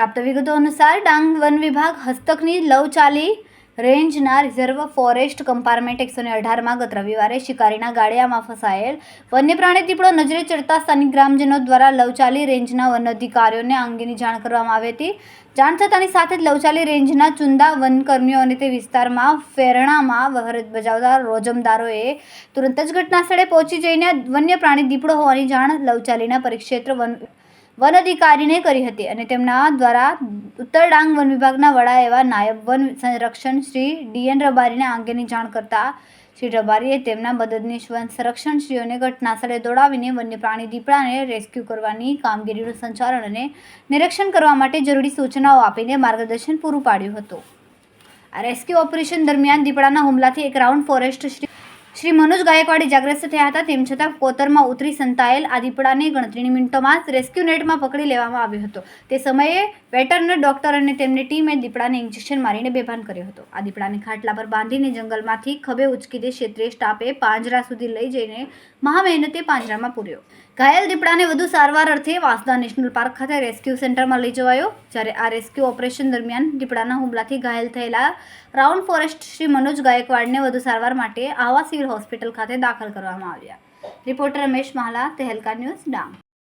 પ્રાપ્ત વિગતો અનુસાર, ડાંગ વન વિભાગ હસ્તકની લવચાલી રેન્જના રિઝર્વ ફોરેસ્ટ કમ્પાર્ટમેન્ટ એકસો ને અઢારમાં ગત રવિવારે શિકારીના ગાડિયામાં ફસાયેલ વન્યપ્રાણી દીપડો નજરે ચડતા સ્થાનિક ગ્રામજનો દ્વારા લવચાલી રેન્જના વન અધિકારીઓને આ અંગેની જાણ કરવામાં આવી હતી. જાણ થતાની સાથે જ લવચાલી રેન્જના ચુંદા વનકર્મીઓ અને તે વિસ્તારમાં ફેરણામાં ફરજ બજાવતા રોજમદારોએ તુરંત જ ઘટના સ્થળે પહોંચી જઈને વન્ય પ્રાણી દીપડો હોવાની જાણ લવચાલીના પરિક્ષેત્ર વન વન અધિકારીને કરી હતી અને તેમના દ્વારા ઉત્તર ડાંગ વન વિભાગના વડા એવા નાયબ વન સંરક્ષણ શ્રી ડીએન રબારીને આ અંગેની જાણ કરતા શ્રી રબારીએ તેમના મદદનીશ વન સંરક્ષણશ્રીઓને ઘટના સ્થળે દોડાવીને વન્ય પ્રાણી દીપડાને રેસ્ક્યુ કરવાની કામગીરીનું સંચાલન અને નિરીક્ષણ કરવા માટે જરૂરી સૂચનાઓ આપીને માર્ગદર્શન પૂરું પાડ્યું હતું. આ રેસ્ક્યુ ઓપરેશન દરમિયાન દીપડાના હુમલાથી એક રાઉન્ડ ફોરેસ્ટ શ્રી શ્રી મનોજ ગાયકવાડી જાગ્રસ્ત થયા હતા. તેમ છતાં કોતરમાં ઉતરી સંતાયેલ આ દીપડાને ગણતરીની મિનિટોમાં રેસ્ક્યુ નેટમાં પકડી લેવામાં આવ્યો હતો. તે સમયે વેટરનર ડોક્ટર અને તેમની ટીમે દીપડાને ઇન્જેક્શન મારીને બેભાન કર્યો હતો. આ દીપડાને ખાટલા પર બાંધીને જંગલમાંથી ખભે ઉચકી દે ક્ષેત્રીય સ્ટાફે પાંજરા સુધી લઈ જઈને મહામહેનતે પાંજરામાં પૂર્યો. ઘાયલ દીપડાને વધુ સારવાર અર્થે વાંસદા નેશનલ પાર્ક ખાતે રેસ્ક્યુ સેન્ટરમાં લઈ જવાયો. જ્યારે આ રેસ્ક્યુ ઓપરેશન દરમિયાન દીપડાના હુમલાથી ઘાયલ થયેલા રાઉન્ડ ફોરેસ્ટ શ્રી મનોજ ગાયકવાડને વધુ સારવાર માટે આવા સિવિલ હોસ્પિટલ ખાતે દાખલ કરવામાં આવ્યા. Reporter Ramesh Mahala Tehelka news Dang.